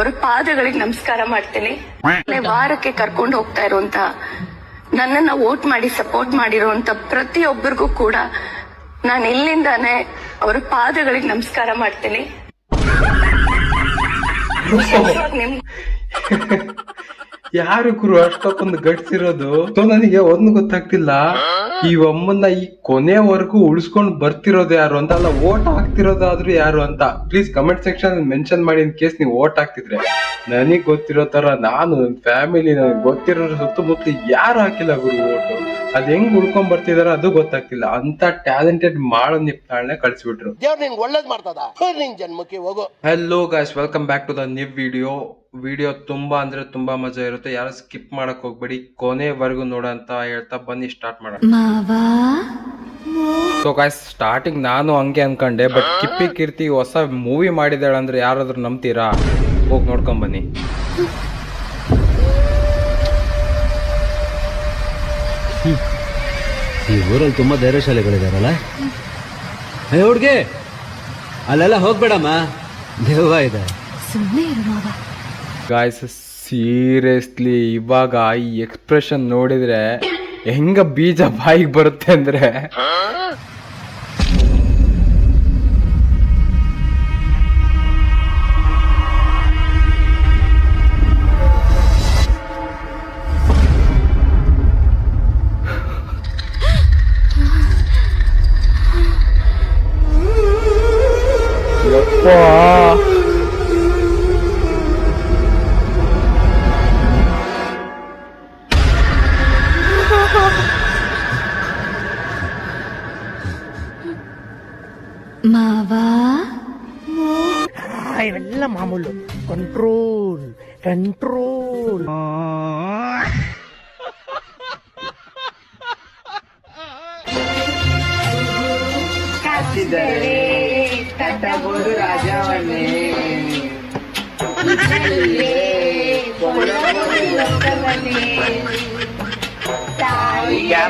ಅವರ ಪಾದಗಳಿಗೆ ನಮಸ್ಕಾರ ಮಾಡ್ತೇನೆ. ವಾರಕ್ಕೆ ಕರ್ಕೊಂಡು ಹೋಗ್ತಾ ಇರುವಂತ ನನ್ನನ್ನ ವೋಟ್ ಮಾಡಿ ಸಪೋರ್ಟ್ ಮಾಡಿರುವಂತ ಪ್ರತಿಯೊಬ್ಬರಿಗೂ ಕೂಡ ನಾನು ಇಲ್ಲಿಂದಾನೆ ಅವರ ಪಾದಗಳಿಗೆ ನಮಸ್ಕಾರ ಮಾಡ್ತೇನೆ. ನಿಮ್ ಯಾರು ಗುರು ಅಷ್ಟೊಂದು ಗಟ್ಸಿರೋದು ಸೊ ನನಗೆ ಒಂದ್ ಗೊತ್ತಾಗ್ತಿಲ್ಲ. ಈ ಒಮ್ಮನ್ನ ಈ ಕೊನೆವರೆಗೂ ಉಳಿಸ್ಕೊಂಡು ಬರ್ತಿರೋದು ಯಾರು ಅಂತ? ಅಲ್ಲ ಓಟ್ ಹಾಕ್ತಿರೋದಾದ್ರೂ ಯಾರು ಅಂತ? ಪ್ಲೀಸ್ ಕಮೆಂಟ್ ಸೆಕ್ಷನ್ ಮೆನ್ಷನ್ ಮಾಡಿ ಇನ್ ಕೇಸ್ ನೀವು ಓಟ್ ಹಾಕ್ತಿದ್ರೆ. ನನಗ್ ಗೊತ್ತಿರೋ ತರ ನಾನು ಫ್ಯಾಮಿಲಿ ನನಗೆ ಗೊತ್ತಿರೋ ಸುತ್ತಮುತ್ತ ಯಾರು ಹಾಕಿಲ್ಲ ಗುರು ಓಟು ಅದ್ ಹೆಂಗ್ ಉಳ್ಕೊಂಡ್ ಬರ್ತಿದಾರ ಅದು ಗೊತ್ತಾಗ್ತಿಲ್ಲ. ಅಂತ ಟ್ಯಾಲೆಂಟೆಡ್ ಮಾಡೋ ನಿಪ್ತಾಳೆ ಕಳ್ಸಿಬಿಟ್ರು. ಒಳ್ಳೇದ್ ಮಾಡ್ತದ. ನಿನ್ ಜನ್ಮಕ್ಕೆ ಹೋಗು. Hello guys welcome back to the new video video ತುಂಬಾ ಅಂದ್ರೆ ತುಂಬಾ ಮಜಾ ಇರುತ್ತೆ. ಯಾರು ಸ್ಕಿಪ್ ಮಾಡಕ್ ಹೋಗ್ಬೇಡಿ. ಕೊನೆವರೆಗೂ ನೋಡಂತ ಹೇಳ್ತಾ ಬನ್ನಿ ಸ್ಟಾರ್ಟ್ ಮಾಡೋಣ. ಸೊ ಗಾಯ್ಸ್ ಸ್ಟಾರ್ಟಿಂಗ್ ನಾನು ಹಂಗೆ ಅನ್ಕೊಂಡೆ ಬಟ್ ಕಿಪ್ಪಿ ಕೀರ್ತಿ ಹೊಸ ಮೂವಿ ಮಾಡಿದಾಳೆ ಅಂದ್ರೆ ಯಾರಾದ್ರೂ ನಂಬ್ತೀರಾ? ಹೋಗಿ ನೋಡ್ಕೊಂಡ್ ಬನ್ನಿ. ಈ ಊರಲ್ಲಿ ತುಂಬಾ ಧೈರ್ಯಶಾಲಿಗಳಿದಾರಲ್ಲ? ಹುಡ್ಗಿ! ಅಲ್ಲೆಲ್ಲ ಹೋಗ್ಬೇಡಮ್ಮ. ದೆವ್ವ ಇದೆ. ಗಾಯ್ಸ್ ಸೀರಿಯಸ್ಲಿ ಇವಾಗ ಈ ಎಕ್ಸ್ಪ್ರೆಷನ್ ನೋಡಿದ್ರೆ ಹೆಂಗ ಬೀಜ ಬಾಯಿಗೆ ಬರುತ್ತೆ ಅಂದ್ರೆ? ಯಪ್ಪಾ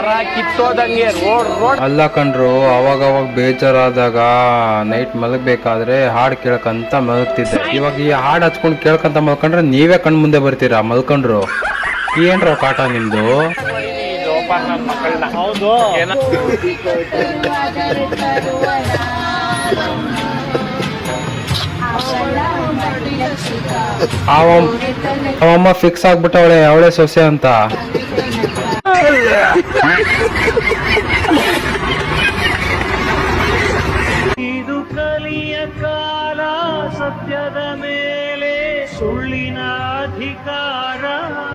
ಕಿತ್ತೋದಂಗೆ ರೋಡ್ ರೋಡ್. ಅಲ್ಲ ಕಣ್ರು ಅವಾಗ ಅವಾಗ ಬೇಜಾರಾದಾಗ ನೈಟ್ ಮಲಗಬೇಕಾದ್ರೆ ಹಾಡು ಕೇಳ್ಕಂತ ಮಲಗ್ತಿದ್ದೆ. ಇವಾಗ ಈ ಹಾಡ್ ಹಚ್ಕೊಂಡು ಕೇಳ್ಕಂತ ಮಲ್ಕೊಂಡ್ರೆ ನೀವೇ ಕಣ್ ಮುಂದೆ ಬರ್ತೀರಾ ಮಲ್ಕೊಂಡ್ರು? ಏನ್ರ ಕಾಟ ನಿಮ್ದು? ಅವಮ್- ಅವಮ್ಮ ಫಿಕ್ಸ್ ಆಗ್ಬಿಟ್ಟವಳೆ ಅವಳೆ ಸೊಸೆ ಅಂತ. ಇದು ಕಲಿಯ ಕಾಲ ಸತ್ಯದ ಮೇಲೆ ಸುಳ್ಳಿನ ಅಧಿಕಾರ.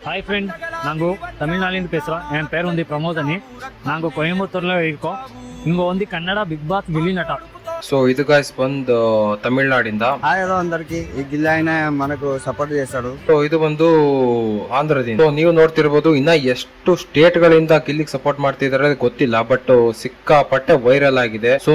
ಹಾಯ್ ಫ್ರೆಂಡ್ ನಂಗು ತಮಿಳ್ನಾಡಿಂದ ಪೇಸ್ರ. ಎನ್ ಪೇರ್ ಒಂದು ಪ್ರಮೋದನಿ. ನಾನು ನಂಗು ಕೊಯಂಬತ್ತೂರ್ಲೇ இருக்கோம் இங்க வந்து ಕನ್ನಡ ಬಿಗ್ பாத் வில்லி ನಟ. ಸೊ ಇದು ಗಾಯ್ಸ್ ಬಂದು ತಮಿಳ್ನಾಡಿಂದ. ఏదో అందరికి ఈ గిల్లి ఆయన మనకు సపోర్ట్ ಸೊ ಇದು ಬಂದು ಆಂಧ್ರದಿಂದ. ನೀವು ನೋಡ್ತಿರ್ಬೋದು ಇನ್ನ ಎಷ್ಟು ಸ್ಟೇಟ್ ಗಳಿಂದ ಗಿಲ್ಲಿಗೆ ಸಪೋರ್ಟ್ ಮಾಡ್ತಿದಾರೆ ಗೊತ್ತಿಲ್ಲ ಬಟ್ ಸಿಕ್ಕಾಪಟ್ಟೆ ವೈರಲ್ ಆಗಿದೆ. ಸೊ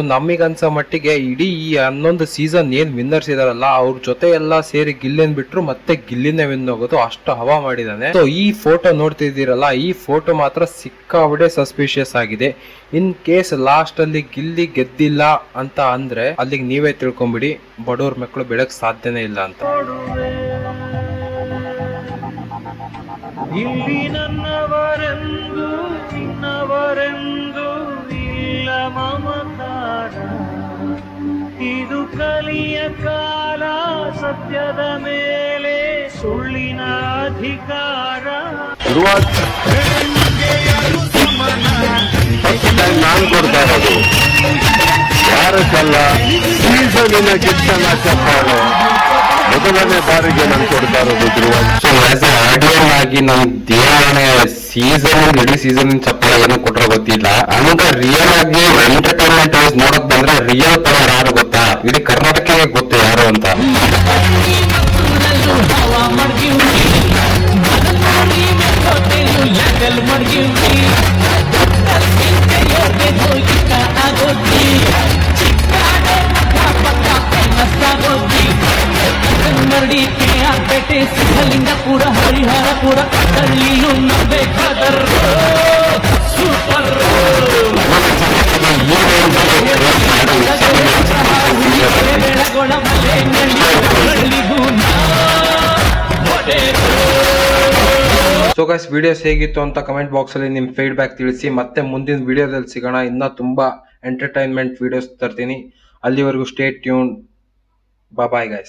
ಅನ್ಸ ಮಟ್ಟಿಗೆ ಇಡೀ ಈ ಹನ್ನೊಂದು ಸೀಸನ್ ಏನ್ ವಿನ್ನರ್ಸ್ ಇದಾರಲ್ಲ ಅವ್ರ ಜೊತೆ ಎಲ್ಲ ಸೇರಿ ಗಿಲ್ಲಿನ್ ಬಿಟ್ರು ಮತ್ತೆ ಗಿಲ್ಲಿನೇ ವಿನ್ ಹೋಗೋದು ಅಷ್ಟು ಹವಾ ಮಾಡಿದಾನೆ. ಸೊ ಈ ಫೋಟೋ ನೋಡ್ತಿದಿರಲ್ಲ ಈ ಫೋಟೋ ಮಾತ್ರ ಸಿಕ್ಕಾಬಡೆ ಸಸ್ಪಿಷಿಯಸ್ ಆಗಿದೆ. ಇನ್ ಕೇಸ್ ಲಾಸ್ಟ್ ಅಲ್ಲಿ ಗಿಲ್ಲಿ ಗೆದ್ದಿಲ್ಲ ಅಂತ ಅಂದ್ರೆ ಅಲ್ಲಿಗೆ ನೀವೇ ತಿಳ್ಕೊಂಬಿಡಿ ಬಡವ್ರ ಮಕ್ಕಳು ಬೆಳಕ್ ಸಾಧ್ಯನೇ ಇಲ್ಲ ಅಂತ. ಇಲ್ಲಿ ನನ್ನವರೆಂದು ನಿನ್ನವರೆಂದು ಇಲ್ಲ ಮಮಕಾರ ಇದು ಕಲಿಯ ಕಾಲ ಸತ್ಯದ ಮೇಲೆ ಸುಳ್ಳಿನ ಅಧಿಕಾರ. ನಾನು ಕೊಡ್ತಾ ಇರೋದು. ಯಾರಕ್ಕಲ್ಲ ಸೀಸನಿನ ಕಿತ್ತನ ಚಪ್ಪಾಳೆ ಮೊದಲನೇ ಬಾರಿಗೆ ನಾನು ಕೊಡ್ತಾ ಇರೋದು ಸೊ ಆಸ್ ಎ ಆಗಿ ನಮ್ ದೇವರೇ ಸೀಸನ್ ಇಡೀ ಸೀಸನ್ ಚಪ್ಪಲ ಏನು ಕೊಟ್ಟರೆ ಗೊತ್ತಿಲ್ಲ. ಅಂದ್ರೆ ರಿಯಲ್ ಆಗಿ ಎಂಟರ್ಟೈನ್ಮೆಂಟ್ ವೈಸ್ ನೋಡಕ್ ಬಂದ್ರೆ ರಿಯಲ್ ಪವರ್ ಯಾರು ಗೊತ್ತಾ? ಇಡೀ ಕರ್ನಾಟಕಕ್ಕೆ ಗೊತ್ತು ಯಾರು ಅಂತ. ಕನ್ನಡಿ ಕೆ ಆರ್ಪೇಟೆ ಸಿದ್ಧಲಿಂಗಪುರ ಹರಿಹರಪುರ ಕಳ್ಳಿಯು ನಂಬೇಕಾದರು ಸೂಪರ್. ಸೊ ಗೈಸ್ ವಿಡಿಯೋಸ್ ಹೇಗಿತ್ತು ಅಂತ ಕಮೆಂಟ್ ಬಾಕ್ಸ್ ಅಲ್ಲಿ ನಿಮ್ ಫೀಡ್ಬ್ಯಾಕ್ ತಿಳಿಸಿ. ಮತ್ತೆ ಮುಂದಿನ ವಿಡಿಯೋದಲ್ಲಿ ಸಿಗೋಣ. ಇನ್ನ ತುಂಬಾ ಎಂಟರ್ಟೈನ್ಮೆಂಟ್ ವಿಡಿಯೋಸ್ ತರ್ತೀನಿ. ಅಲ್ಲಿವರೆಗೂ ಸ್ಟೇಟ್ ಟ್ಯೂನ್ ಬಾಯ್ ಗೈಸ್